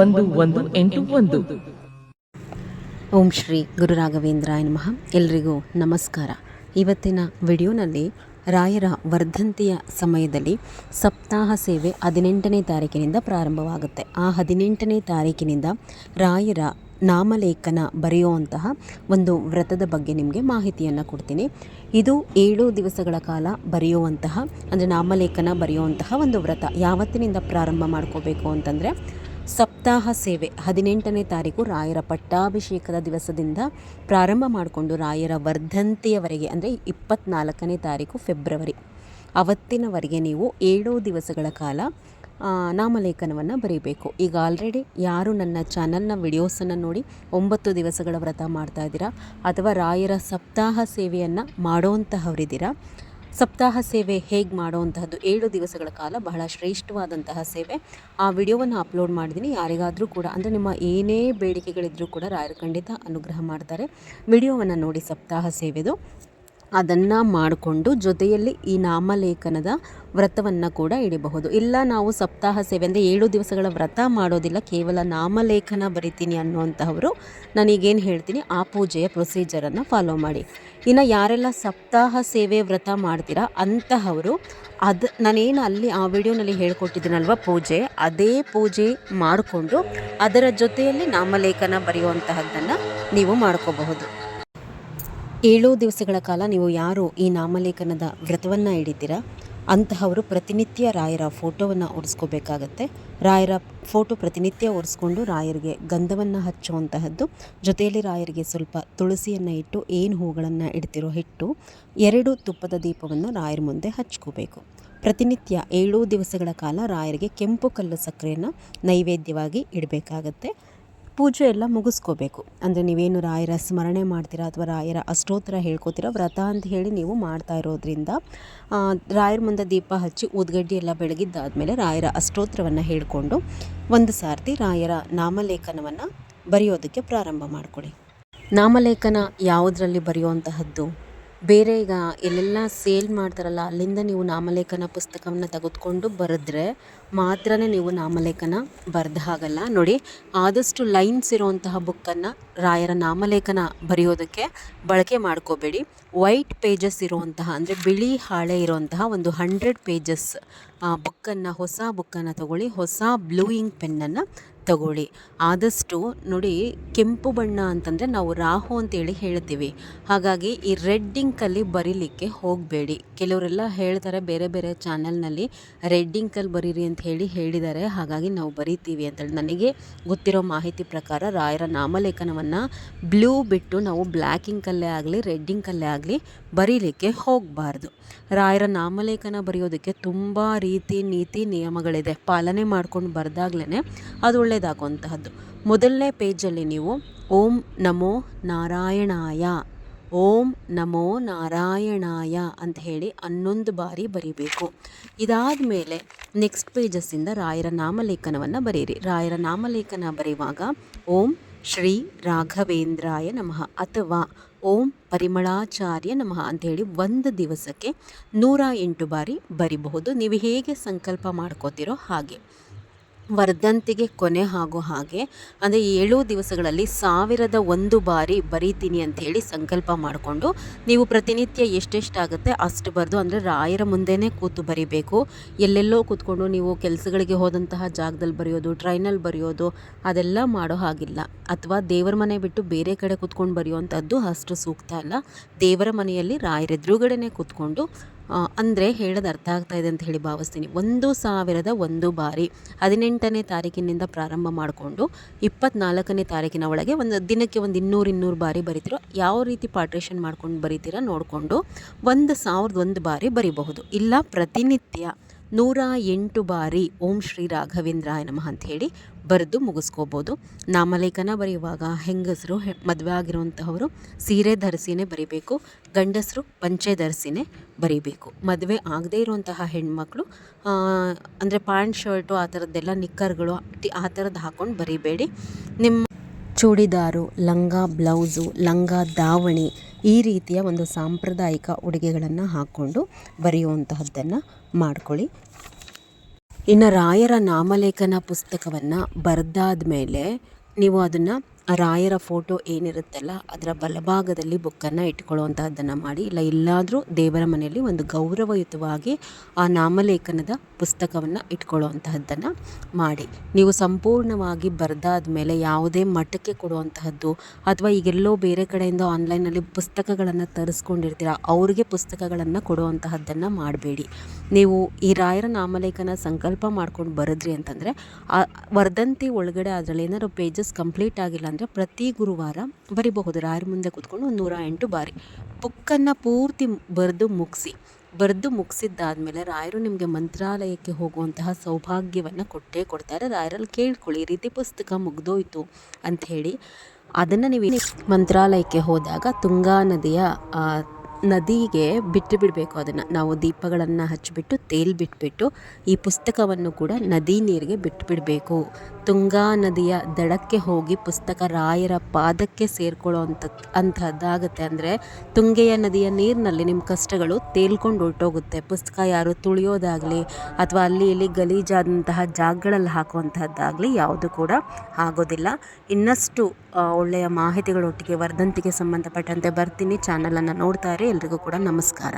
ಒಂದು ಒಂದು ಎಂಟು ಒಂದು. ಓಂ ಶ್ರೀ ಗುರು ರಾಘವೇಂದ್ರಾಯ ನಮಃ. ಎಲ್ರಿಗೂ ನಮಸ್ಕಾರ. ಇವತ್ತಿನ ವಿಡಿಯೋನಲ್ಲಿ ರಾಯರ ವರ್ಧಂತಿಯ ಸಮಯದಲ್ಲಿ ಸಪ್ತಾಹ ಸೇವೆ ಹದಿನೆಂಟನೇ ತಾರೀಕಿನಿಂದ ಪ್ರಾರಂಭವಾಗುತ್ತೆ. ಆ ಹದಿನೆಂಟನೇ ತಾರೀಕಿನಿಂದ ರಾಯರ ನಾಮಲೇಖನ ಬರೆಯುವಂತಹ ಒಂದು ವ್ರತದ ಬಗ್ಗೆ ನಿಮಗೆ ಮಾಹಿತಿಯನ್ನು ಕೊಡ್ತೀನಿ. ಇದು ಏಳು ದಿವಸಗಳ ಕಾಲ ಬರೆಯುವಂತಹ, ಅಂದರೆ ನಾಮಲೇಖನ ಬರೆಯುವಂತಹ ಒಂದು ವ್ರತ. ಯಾವತ್ತಿನಿಂದ ಪ್ರಾರಂಭ ಮಾಡ್ಕೋಬೇಕು ಅಂತಂದರೆ ಸಪ್ತಾಹ ಸೇವೆ. ಹದಿನೆಂಟನೇ ತಾರೀಕು ರಾಯರ ಪಟ್ಟಾಭಿಷೇಕದ ದಿವಸದಿಂದ ಪ್ರಾರಂಭ ಮಾಡಿಕೊಂಡು ರಾಯರ ವರ್ಧಂತಿಯವರೆಗೆ, ಅಂದರೆ ಇಪ್ಪತ್ನಾಲ್ಕನೇ ತಾರೀಕು ಫೆಬ್ರವರಿ ಅವತ್ತಿನವರೆಗೆ ನೀವು ಏಳು ದಿವಸಗಳ ಕಾಲ ನಾಮಲೇಖನವನ್ನು ಬರೀಬೇಕು. ಈಗ ಆಲ್ರೆಡಿ ಯಾರು ನನ್ನ ಚಾನಲ್ನ ವಿಡಿಯೋಸನ್ನು ನೋಡಿ ಒಂಬತ್ತು ದಿವಸಗಳ ವ್ರತ ಮಾಡ್ತಾ ಇದ್ದೀರಾ ಅಥವಾ ರಾಯರ ಸಪ್ತಾಹ ಸೇವೆಯನ್ನು ಮಾಡೋಂತಹವರಿದ್ದೀರಾ? ಸಪ್ತಾಹ ಸೇವೆ ಹೇಗೆ ಮಾಡುವಂತಹದ್ದು ಏಳು ದಿವಸಗಳ ಕಾಲ ಬಹಳ ಶ್ರೇಷ್ಠವಾದಂತಹ ಸೇವೆ. ಆ ವಿಡಿಯೋವನ್ನು ಅಪ್ಲೋಡ್ ಮಾಡಿದ್ದೀನಿ. ಯಾರಿಗಾದರೂ ಕೂಡ, ಅಂದರೆ ನಿಮ್ಮ ಏನೇ ಬೇಡಿಕೆಗಳಿದ್ದರೂ ಕೂಡ ರಾಯರು ಖಂಡಿತ ಅನುಗ್ರಹ ಮಾಡ್ತಾರೆ. ವಿಡಿಯೋವನ್ನು ನೋಡಿ ಸಪ್ತಾಹ ಸೇವೆದು. ಅದನ್ನು ಮಾಡಿಕೊಂಡು ಜೊತೆಯಲ್ಲಿ ಈ ನಾಮಲೇಖನದ ವ್ರತವನ್ನು ಕೂಡ ಇಡಬಹುದು. ಇಲ್ಲ ನಾವು ಸಪ್ತಾಹ ಸೇವೆ ಅಂದರೆ ಏಳು ದಿವಸಗಳ ವ್ರತ ಮಾಡೋದಿಲ್ಲ, ಕೇವಲ ನಾಮಲೇಖನ ಬರಿತೀನಿ ಅನ್ನುವಂತಹವರು ನಾನೀಗೇನು ಹೇಳ್ತೀನಿ, ಆ ಪೂಜೆಯ ಪ್ರೊಸೀಜರನ್ನು ಫಾಲೋ ಮಾಡಿ. ಇನ್ನು ಯಾರೆಲ್ಲ ಸಪ್ತಾಹ ಸೇವೆ ವ್ರತ ಮಾಡ್ತೀರಾ, ಅಂತಹವರು ಅದು, ನಾನೇನು ಅಲ್ಲಿ ಆ ವಿಡಿಯೋನಲ್ಲಿ ಹೇಳ್ಕೊಟ್ಟಿದ್ದೀನಲ್ವ ಪೂಜೆ, ಅದೇ ಪೂಜೆ ಮಾಡಿಕೊಂಡು ಅದರ ಜೊತೆಯಲ್ಲಿ ನಾಮಲೇಖನ ಬರೆಯುವಂತಹದ್ದನ್ನು ನೀವು ಮಾಡ್ಕೋಬಹುದು. ಏಳು ದಿವಸಗಳ ಕಾಲ ನೀವು ಯಾರು ಈ ನಾಮಲೇಖನದ ವ್ರತವನ್ನು ಹಿಡಿತೀರಾ? ಅಂತಹವರು ಪ್ರತಿನಿತ್ಯ ರಾಯರ ಫೋಟೋವನ್ನು ಒರೆಸ್ಕೋಬೇಕಾಗತ್ತೆ ರಾಯರ ಫೋಟೋ ಪ್ರತಿನಿತ್ಯ ಒರೆಸ್ಕೊಂಡು ರಾಯರಿಗೆ ಗಂಧವನ್ನು ಹಚ್ಚುವಂತಹದ್ದು, ಜೊತೆಯಲ್ಲಿ ರಾಯರಿಗೆ ಸ್ವಲ್ಪ ತುಳಸಿಯನ್ನು ಇಟ್ಟು ಏನು ಹೂಗಳನ್ನು ಇಡ್ತಿರೋ ಹಿಟ್ಟು, ಎರಡು ತುಪ್ಪದ ದೀಪವನ್ನು ರಾಯರ ಮುಂದೆ ಹಚ್ಕೋಬೇಕು. ಪ್ರತಿನಿತ್ಯ ಏಳು ದಿವಸಗಳ ಕಾಲ ರಾಯರಿಗೆ ಕೆಂಪು ಕಲ್ಲು ಸಕ್ಕರೆಯನ್ನು ನೈವೇದ್ಯವಾಗಿ ಇಡಬೇಕಾಗತ್ತೆ. ಪೂಜೆ ಎಲ್ಲ ಮುಗಿಸ್ಕೋಬೇಕು. ಅಂದರೆ ನೀವೇನು ರಾಯರ ಸ್ಮರಣೆ ಮಾಡ್ತೀರಾ ಅಥವಾ ರಾಯರ ಅಷ್ಟೋತ್ತರ ಹೇಳ್ಕೊತೀರಾ? ವ್ರತ ಅಂತ ಹೇಳಿ ನೀವು ಮಾಡ್ತಾ ಇರೋದ್ರಿಂದ ರಾಯರ ಮುಂದೆ ದೀಪ ಹಚ್ಚಿ ಊದ್ಗಡ್ಡಿ ಎಲ್ಲ ಬೆಳಗಿದ್ದಾದಮೇಲೆ ರಾಯರ ಅಷ್ಟೋತ್ತರವನ್ನು ಹೇಳಿಕೊಂಡು ಒಂದು ಸಾರ್ತಿ ರಾಯರ ನಾಮಲೇಖನವನ್ನು ಬರೆಯೋದಕ್ಕೆ ಪ್ರಾರಂಭ ಮಾಡಿಕೊಡಿ ನಾಮಲೇಖನ ಯಾವುದರಲ್ಲಿ ಬರೆಯುವಂತಹದ್ದು? ಬೇರೆ ಈಗ ಎಲ್ಲೆಲ್ಲ ಸೇಲ್ ಮಾಡ್ತಾರಲ್ಲ, ಅಲ್ಲಿಂದ ನೀವು ನಾಮಲೇಖನ ಪುಸ್ತಕವನ್ನು ತೆಗೆದುಕೊಂಡು ಬರೆದ್ರೆ ಮಾತ್ರನೇ ನೀವು ನಾಮಲೇಖನ ಬರೆದ ಹಾಗಲ್ಲ. ನೋಡಿ, ಆದಷ್ಟು ಲೈನ್ಸ್ ಇರುವಂತಹ ಬುಕ್ಕನ್ನು ರಾಯರ ನಾಮಲೇಖನ ಬರೆಯೋದಕ್ಕೆ ಬಳಕೆ ಮಾಡ್ಕೋಬೇಡಿ. ವೈಟ್ ಪೇಜಸ್ ಇರುವಂತಹ, ಅಂದರೆ ಬಿಳಿ ಹಾಳೆ ಇರುವಂತಹ ಒಂದು ಹಂಡ್ರೆಡ್ ಪೇಜಸ್ ಬುಕ್ಕನ್ನು, ಹೊಸ ಬುಕ್ಕನ್ನು ತಗೊಳ್ಳಿ. ಹೊಸ ಬ್ಲೂಯಿಂಗ್ ಪೆನ್ನನ್ನು ತಗೊಳ್ಳಿ. ಆದಷ್ಟು ನೋಡಿ ಕೆಂಪು ಬಣ್ಣ ಅಂತಂದರೆ ನಾವು ರಾಹು ಅಂತೇಳಿ ಹೇಳ್ತೀವಿ. ಹಾಗಾಗಿ ಈ ರೆಡ್ ಇಂಕಲ್ಲಿ ಬರೀಲಿಕ್ಕೆ ಹೋಗಬೇಡಿ. ಕೆಲವರೆಲ್ಲ ಹೇಳ್ತಾರೆ ಬೇರೆ ಬೇರೆ ಚಾನಲ್ನಲ್ಲಿ ರೆಡ್ ಇಂಕಲ್ಲಿ ಬರೀರಿ ಅಂತ ಹೇಳಿ ಹೇಳಿದ್ದಾರೆ. ಹಾಗಾಗಿ ನಾವು ಬರಿತೀವಿ ಅಂತೇಳಿ ನನಗೆ ಗೊತ್ತಿರೋ ಮಾಹಿತಿ ಪ್ರಕಾರ ರಾಯರ ನಾಮಲೇಖನವನ್ನು ಬ್ಲೂ ಬಿಟ್ಟು ನಾವು ಬ್ಲ್ಯಾಕ್ ಇಂಕಲ್ಲೇ ಆಗಲಿ ರೆಡ್ ಇಂಕಲ್ಲೇ ಆಗಲಿ ಬರೀಲಿಕ್ಕೆ ಹೋಗಬಾರ್ದು. ರಾಯರ ನಾಮಲೇಖನ ಬರೆಯೋದಕ್ಕೆ ತುಂಬ ರೀತಿ ನೀತಿ ನಿಯಮಗಳಿದೆ. ಪಾಲನೆ ಮಾಡ್ಕೊಂಡು ಬರೆದಾಗ್ಲೇ ಅದು ಒಳ್ಳೆಯದಾಗುವಂತಹದ್ದು ಮೊದಲನೇ ಪೇಜಲ್ಲಿ ನೀವು ಓಂ ನಮೋ ನಾರಾಯಣಾಯ, ಓಂ ನಮೋ ನಾರಾಯಣಾಯ ಅಂತ ಹೇಳಿ ಹನ್ನೊಂದು ಬಾರಿ ಬರಿಬೇಕು. ಇದಾದ ಮೇಲೆ ನೆಕ್ಸ್ಟ್ ಪೇಜಸ್ಸಿಂದ ರಾಯರ ನಾಮಲೇಖನವನ್ನು ಬರೀರಿ. ರಾಯರ ನಾಮಲೇಖನ ಬರೆಯುವಾಗ ಓಂ ಶ್ರೀ ರಾಘವೇಂದ್ರಾಯ ನಮಃ ಅಥವಾ ಓಂ ಪರಿಮಳಾಚಾರ್ಯ ನಮಃ ಅಂಥೇಳಿ ಒಂದು ದಿವಸಕ್ಕೆ ನೂರ ಎಂಟು ಬಾರಿ ಬರಿಬಹುದು. ನೀವು ಹೇಗೆ ಸಂಕಲ್ಪ ಮಾಡ್ಕೋತಿರೋ ಹಾಗೆ. ವರ್ಧಂತಿಗೆ ಕೊನೆ ಹಾಗೂ ಹಾಗೆ, ಅಂದರೆ ಏಳು ದಿವಸಗಳಲ್ಲಿ ಸಾವಿರದ ಒಂದು ಬಾರಿ ಬರೀತೀನಿ ಹೇಳಿ ಸಂಕಲ್ಪ ಮಾಡಿಕೊಂಡು ನೀವು ಪ್ರತಿನಿತ್ಯ ಎಷ್ಟೆಷ್ಟಾಗುತ್ತೆ ಅಷ್ಟು ಬರೆದು, ಅಂದರೆ ರಾಯರ ಮುಂದೆನೇ ಕೂತು ಬರಿಬೇಕು. ಎಲ್ಲೆಲ್ಲೋ ಕೂತ್ಕೊಂಡು ನೀವು ಕೆಲಸಗಳಿಗೆ ಹೋದಂತಹ ಜಾಗದಲ್ಲಿ ಬರೆಯೋದು, ಟ್ರೈನಲ್ಲಿ ಬರೆಯೋದು, ಅದೆಲ್ಲ ಮಾಡೋ ಹಾಗಿಲ್ಲ. ಅಥವಾ ದೇವರ ಮನೆ ಬಿಟ್ಟು ಬೇರೆ ಕಡೆ ಕೂತ್ಕೊಂಡು ಬರೆಯುವಂಥದ್ದು ಅಷ್ಟು ಸೂಕ್ತ ಅಲ್ಲ. ದೇವರ ಮನೆಯಲ್ಲಿ ರಾಯರ ಎದುರುಗಡೆನೇ ಕೂತ್ಕೊಂಡು ಅಂದರೆ ಹೇಳೋದು ಅರ್ಥ ಆಗ್ತಾ ಇದೆ ಅಂತ ಹೇಳಿ ಭಾವಿಸ್ತೀನಿ. ಒಂದು ಸಾವಿರದ ಒಂದು ಬಾರಿ ಹದಿನೆಂಟನೇ ತಾರೀಕಿನಿಂದ ಪ್ರಾರಂಭ ಮಾಡಿಕೊಂಡು ಇಪ್ಪತ್ನಾಲ್ಕನೇ ತಾರೀಕಿನ ಒಳಗೆ ಒಂದು ದಿನಕ್ಕೆ ಒಂದು ಇನ್ನೂರು ಇನ್ನೂರು ಬಾರಿ ಬರಿತೀರೋ ಯಾವ ರೀತಿ ಪಾರ್ಟ್ರೇಷನ್ ಮಾಡ್ಕೊಂಡು ಬರಿತೀರಾ ನೋಡಿಕೊಂಡು ಒಂದು ಸಾವಿರದ ಒಂದು ಬಾರಿ ಬರಿಬಹುದು. ಇಲ್ಲ, ಪ್ರತಿನಿತ್ಯ ನೂರ ಎಂಟು ಬಾರಿ ಓಂ ಶ್ರೀ ರಾಘವೇಂದ್ರಾಯ ನಮಃ ಹೇಳಿ ಬರೆದು ಮುಗಿಸ್ಕೋಬೋದು. ನಾಮಲೇಖನ ಬರೆಯುವಾಗ ಹೆಂಗಸರು ಮದುವೆ ಆಗಿರುವಂತಹವರು ಸೀರೆ ಧರಿಸಿನೇ ಬರಿಬೇಕು, ಗಂಡಸರು ಪಂಚೆ ಧರಿಸಿನೇ ಬರಿಬೇಕು. ಮದುವೆ ಆಗದೇ ಇರುವಂತಹ ಹೆಣ್ಮಕ್ಳು ಅಂದರೆ ಪ್ಯಾಂಟ್, ಶರ್ಟು ಆ ಥರದ್ದೆಲ್ಲ ನಿಕ್ಕರ್ಗಳು ಆ ಥರದ್ದು ಹಾಕ್ಕೊಂಡು ಬರಿಬೇಡಿ. ನಿಮ್ಮ ಚೂಡಿದಾರು, ಲಂಗ, ಬ್ಲೌಸು, ಲಂಗ, ದಾವಣಿ ಈ ರೀತಿಯ ಒಂದು ಸಾಂಪ್ರದಾಯಿಕ ಉಡುಗೆಗಳನ್ನು ಹಾಕ್ಕೊಂಡು ಬರೆಯುವಂತಹದ್ದನ್ನು ಮಾಡ್ಕೊಳ್ಳಿ. ಇನ್ನು ರಾಯರ ನಾಮಲೇಖನ ಪುಸ್ತಕವನ್ನು ಬರೆದಾದ ಮೇಲೆ ನೀವು ಅದನ್ನು ರಾಯರ ಫೋಟೋ ಏನಿರುತ್ತಲ್ಲ, ಅದರ ಬಲಭಾಗದಲ್ಲಿ ಬುಕ್ಕನ್ನು ಇಟ್ಕೊಳ್ಳುವಂತಹದ್ದನ್ನು ಮಾಡಿ, ಇಲ್ಲ ಎಲ್ಲಾದರೂ ದೇವರ ಮನೆಯಲ್ಲಿ ಒಂದು ಗೌರವಯುತವಾಗಿ ಆ ನಾಮಲೇಖನದ ಪುಸ್ತಕವನ್ನು ಇಟ್ಕೊಳ್ಳುವಂತಹದ್ದನ್ನು ಮಾಡಿ. ನೀವು ಸಂಪೂರ್ಣವಾಗಿ ಬರೆದಾದ ಮೇಲೆ ಯಾವುದೇ ಮಠಕ್ಕೆ ಕೊಡುವಂತಹದ್ದು ಅಥವಾ ಈಗೆಲ್ಲೋ ಬೇರೆ ಕಡೆಯಿಂದ ಆನ್ಲೈನಲ್ಲಿ ಪುಸ್ತಕಗಳನ್ನು ತರಿಸ್ಕೊಂಡಿರ್ತೀರ, ಅವ್ರಿಗೆ ಪುಸ್ತಕಗಳನ್ನು ಕೊಡುವಂತಹದ್ದನ್ನು ಮಾಡಬೇಡಿ. ನೀವು ಈ ರಾಯರ ನಾಮಲೇಖನ ಸಂಕಲ್ಪ ಮಾಡ್ಕೊಂಡು ಬರೆದ್ರಿ ಅಂತಂದರೆ, ಆ ವರ್ಧಂತಿ ಒಳಗಡೆ ಅದರಲ್ಲಿ ಏನಾದರೂ ಪೇಜಸ್ ಕಂಪ್ಲೀಟ್ ಆಗಿಲ್ಲ ಅಂದರೆ ಪ್ರತಿ ಗುರುವಾರ ಬರಿಬಹುದು ರಾಯರ ಮುಂದೆ ಕೂತ್ಕೊಂಡು ಒಂದು ನೂರ ಎಂಟು ಬಾರಿ. ಬುಕ್ಕನ್ನು ಪೂರ್ತಿ ಬರೆದು ಮುಗಿಸಿ, ಬರೆದು ಮುಗಿಸಿದ್ದಾದಮೇಲೆ ರಾಯರು ನಿಮಗೆ ಮಂತ್ರಾಲಯಕ್ಕೆ ಹೋಗುವಂತಹ ಸೌಭಾಗ್ಯವನ್ನು ಕೊಟ್ಟೇ ಕೊಡ್ತಾರೆ. ರಾಯರಲ್ಲಿ ಕೇಳ್ಕೊಳ್ಳಿ, ಈ ರೀತಿ ಪುಸ್ತಕ ಮುಗ್ದೋಯ್ತು ಅಂಥೇಳಿ ಅದನ್ನು ನೀವು ಮಂತ್ರಾಲಯಕ್ಕೆ ಹೋದಾಗ ತುಂಗಾ ನದಿಯ ನದಿಗೆ ಬಿಟ್ಟು ಬಿಡಬೇಕು ಅದನ್ನು. ನಾವು ದೀಪಗಳನ್ನು ಹಚ್ಚಿಬಿಟ್ಟು, ತೇಲ್ ಬಿಟ್ಬಿಟ್ಟು, ಈ ಪುಸ್ತಕವನ್ನು ಕೂಡ ನದಿ ನೀರಿಗೆ ಬಿಟ್ಟು ಬಿಡಬೇಕು. ತುಂಗಾ ನದಿಯ ದಡಕ್ಕೆ ಹೋಗಿ ಪುಸ್ತಕ ರಾಯರ ಪಾದಕ್ಕೆ ಸೇರ್ಕೊಳ್ಳೋ ಅಂಥ ಅಂಥದ್ದಾಗುತ್ತೆ. ಅಂದರೆ ತುಂಗೆಯ ನದಿಯ ನೀರಿನಲ್ಲಿ ನಿಮ್ಮ ಕಷ್ಟಗಳು ತೇಲ್ಕೊಂಡು ಹೊರಟೋಗುತ್ತೆ. ಪುಸ್ತಕ ಯಾರು ತುಳಿಯೋದಾಗಲಿ ಅಥವಾ ಅಲ್ಲಿ ಇಲ್ಲಿ ಗಲೀಜಾದಂತಹ ಜಾಗಗಳಲ್ಲಿ ಹಾಕುವಂತಹದ್ದಾಗಲಿ ಯಾವುದು ಕೂಡ ಆಗೋದಿಲ್ಲ. ಇನ್ನಷ್ಟು ಒಳ್ಳೆಯ ಮಾಹಿತಿಗಳೊಟ್ಟಿಗೆ ವರ್ಧಂತಿಗೆ ಸಂಬಂಧಪಟ್ಟಂತೆ ಬರ್ತೀನಿ. ಚಾನಲನ್ನು ನೋಡ್ತಾ ಇರಿ ಎಲ್ರಿಗೂ ಕೂಡ ನಮಸ್ಕಾರ.